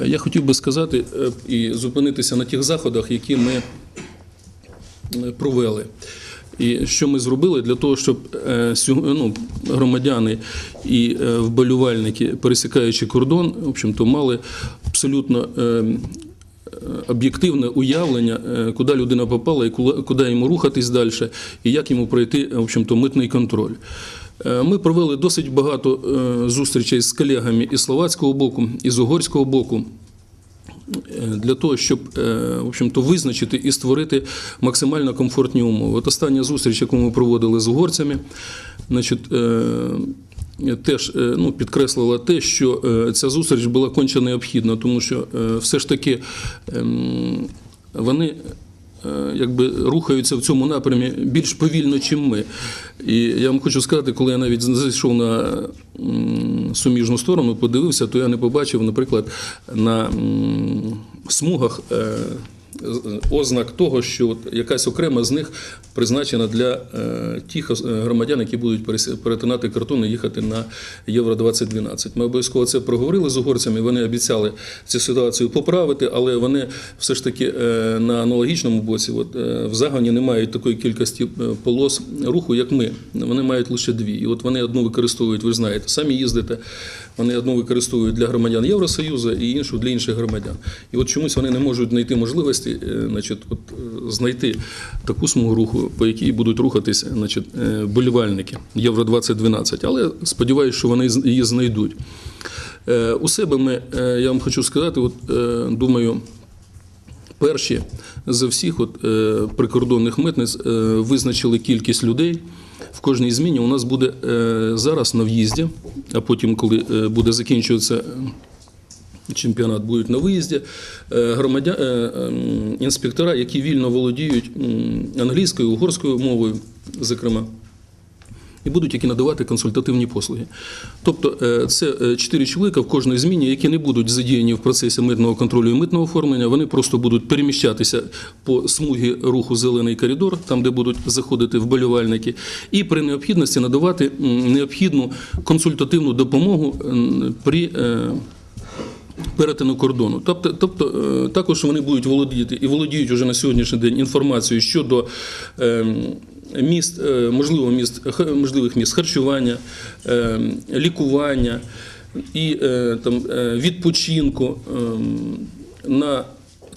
Е, Я хотів би сказати е, і зупинитися на тих заходах, які ми е, провели. І що ми зробили для того, щоб ну, громадяни і вболівальники, пересікаючи кордон, в общем-то, мали абсолютно об'єктивне уявлення, куди людина попала і куди йому рухатись далі, і як йому пройти в общем-то, митний контроль. Е, Ми провели досить багато е, зустрічей з колегами із словацького боку, і з угорського боку. е, Для того, щоб в общем-то, визначити і створити максимально комфортні умови. От остання зустріч, яку ми проводили з угорцями, значить, теж ну, підкреслила те, що ця зустріч була конче необхідна, тому що все ж таки ем, вони якби рухаються в цьому напрямі більш повільно, ніж ми. І я вам хочу сказати, коли я навіть зайшов на суміжну сторону, подивився, то я не побачив, наприклад, на смугах. Ознак того, що якась окрема з них призначена для е, тих е, громадян, які будуть перетинати кордон і їхати на Євро 2012. Ми обов'язково це проговорили з угорцями. Вони обіцяли цю ситуацію поправити, але вони все ж таки е, на аналогічному боці, от в загоні не мають такої кількості полос руху, як ми. Вони мають лише дві. І от вони одну використовують, ви знаєте, самі їздите. Вони одну використовують для громадян Євросоюзу і іншу для інших громадян. І от чомусь вони не можуть знайти можливості, е, значить, от, е, знайти таку смугу руху, по якій будуть рухатись значить, е, болівальники Євро 2012. Але сподіваюся, що вони її знайдуть. У себе ми, я вам хочу сказати, от, думаю, перші за всіх от, прикордонних митниць визначили кількість людей. В кожній зміні у нас буде зараз на в'їзді, а потім, коли буде закінчуватися чемпіонат, будуть на виїзді, е, громадя... е, ем, інспектора, які вільно володіють англійською, угорською мовою, зокрема і будуть які надавати консультативні послуги. Тобто е, це чотири чоловіка в кожній зміні, які не будуть задіяні в процесі митного контролю і митного оформлення. Вони просто будуть переміщатися по смугі руху зелений коридор, там де будуть заходити вболівальники, і при необхідності надавати необхідну консультативну допомогу при. Перетину кордону. Тобто, тобто е, також вони будуть володіти і володіють уже на сьогоднішній день інформацією щодо ем, міст, е, можливо, міст, можливих міст харчування, ем, лікування і е, там, відпочинку ем, на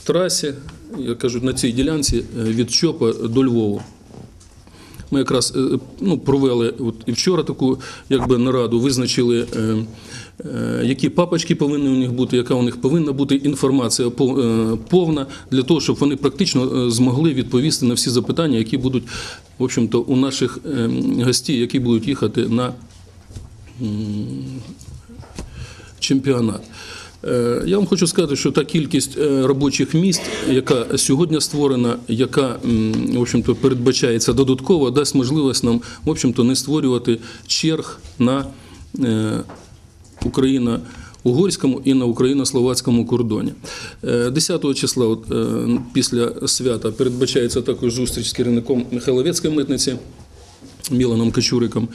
трасі, як кажуть, на цій ділянці від Чопа до Львову. Ми якраз е, ну, провели от і вчора таку якби, нараду, визначили, е, е, які папочки повинні у них бути, яка у них повинна бути інформація пов- е, повна для того, щоб вони практично е, змогли відповісти на всі запитання, які будуть в общем-то, у наших е, гостей, які будуть їхати на чемпіонат. Е, Я вам хочу сказати, що та кількість е, робочих місць, яка сьогодні створена, яка в общем-то, передбачається додатково, дасть можливість нам в общем-то, не створювати черг на е, Україна. Угорському і на україно-словацькому кордоні. Е, 10 числа, от, після свята, передбачається також зустріч з керівником Михайловецької митниці. Міланом Качуриком,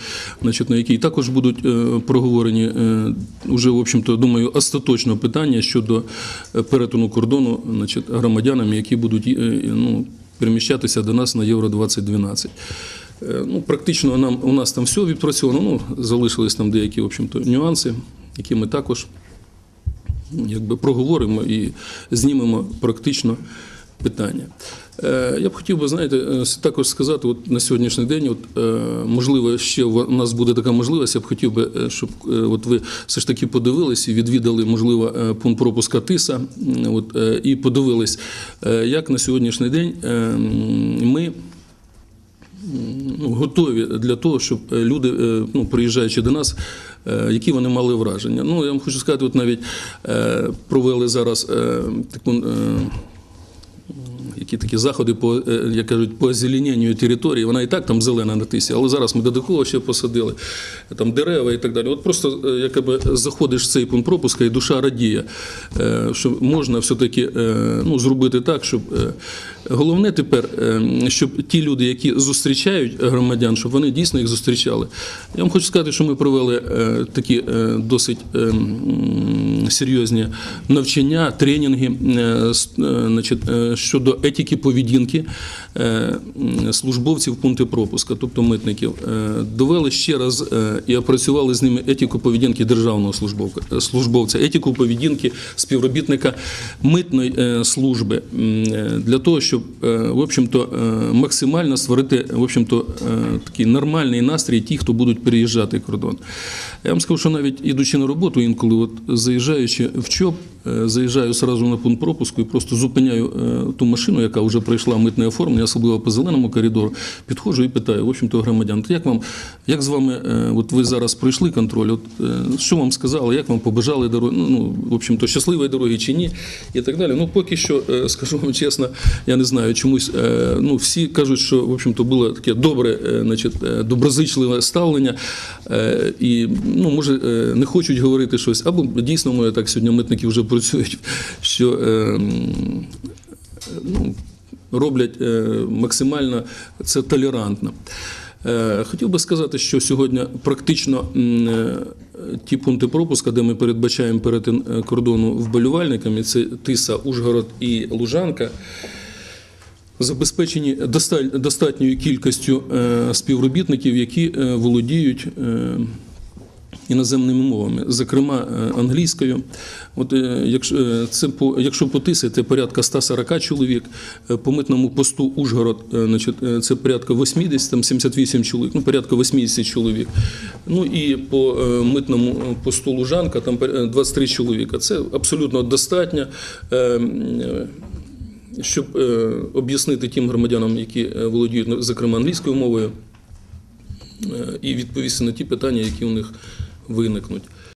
значить, на якій також будуть е, проговорені е, уже, в общем-то, думаю, остаточно питання щодо е, перетину кордону значить, громадянами, які будуть ну, переміщатися до нас на Євро 2012. Е, Ну, практично нам, у нас там все відпрацьовано, ну, залишились там деякі в общем-то, нюанси, які ми також якби, проговоримо і знімемо практично питання. Е, Я б хотів би, знаєте, е, також сказати, от на сьогоднішній день, от, е, можливо, ще в- нас буде така можливість, я б хотів би, щоб от ви все ж таки подивились і відвідали, можливо, пункт пропуска ТИСа, от, і подивились, як на сьогоднішній день ми ну, готові для того, щоб люди, ну, приїжджаючи до нас, які вони мали враження. Ну, я вам хочу сказати, от навіть провели зараз таку. Е, Які такі заходи по е, як кажуть по озелененню території, вона і так там зелена на тисі, але зараз ми додатково ще посадили там дерева і так далі. От просто е, якби заходиш в цей пункт пропуска, і душа радіє, е, що можна все-таки е, ну, зробити так, щоб е, Головне тепер, е, щоб ті люди, які зустрічають громадян, щоб вони дійсно їх зустрічали. Я вам хочу сказати, що ми провели е, такі е, досить е, серйозні навчання, тренінги е, щодо етики поведінки службовців пункти пропуска, тобто митників. Довели ще раз і опрацювали з ними етику поведінки державного службовця, етику поведінки співробітника митної служби для того, щоб е, в общем-то е, максимально створити в общем-то е, такий нормальний настрій ті, хто будуть переїжджати кордон. Я вам скажу, що навіть ідучи на роботу, інколи от заїжджаючи в ЧОП, заїжджаю сразу на пункт пропуску і просто зупиняю е, ту машину, яка вже пройшла митне оформлення, особливо по зеленому коридору, підходжу і питаю, в общем-то, громадян, як вам, як з вами, е, от ви зараз пройшли контроль, от е, що вам сказали, як вам побажали дороги, ну, ну, в общем-то, щасливої дороги чи ні, і так далі. Ну, поки що, е, скажу вам чесно, я не знаю, чомусь, е, ну, всі кажуть, що, в общем-то, було таке добре, е, значить, е, доброзичливе ставлення, е, і, ну, може, е, не хочуть говорити щось, або дійсно, може, так сьогодні митники вже працюють, що е, ну, роблять е, максимально це толерантно. Е, Хотів би сказати, що сьогодні практично е, ті пункти пропуска, де ми передбачаємо перетин е, кордону вболівальниками, це Тиса, Ужгород і Лужанка. Забезпечені достатньою кількістю співробітників, які володіють іноземними мовами, зокрема е, англійською. От е, якщо е, це по якщо по Тисі, це порядка 140 чоловік. По митному посту Ужгород, значить, це порядка 80, там 78 чоловік, ну порядка 80 чоловік. Ну і по митному посту Лужанка там е, 23 чоловіка. Це абсолютно достатньо. Щоб е, об'яснити тим громадянам, які володіють, зокрема, англійською мовою, е, і відповісти на ті питання, які у них виникнуть.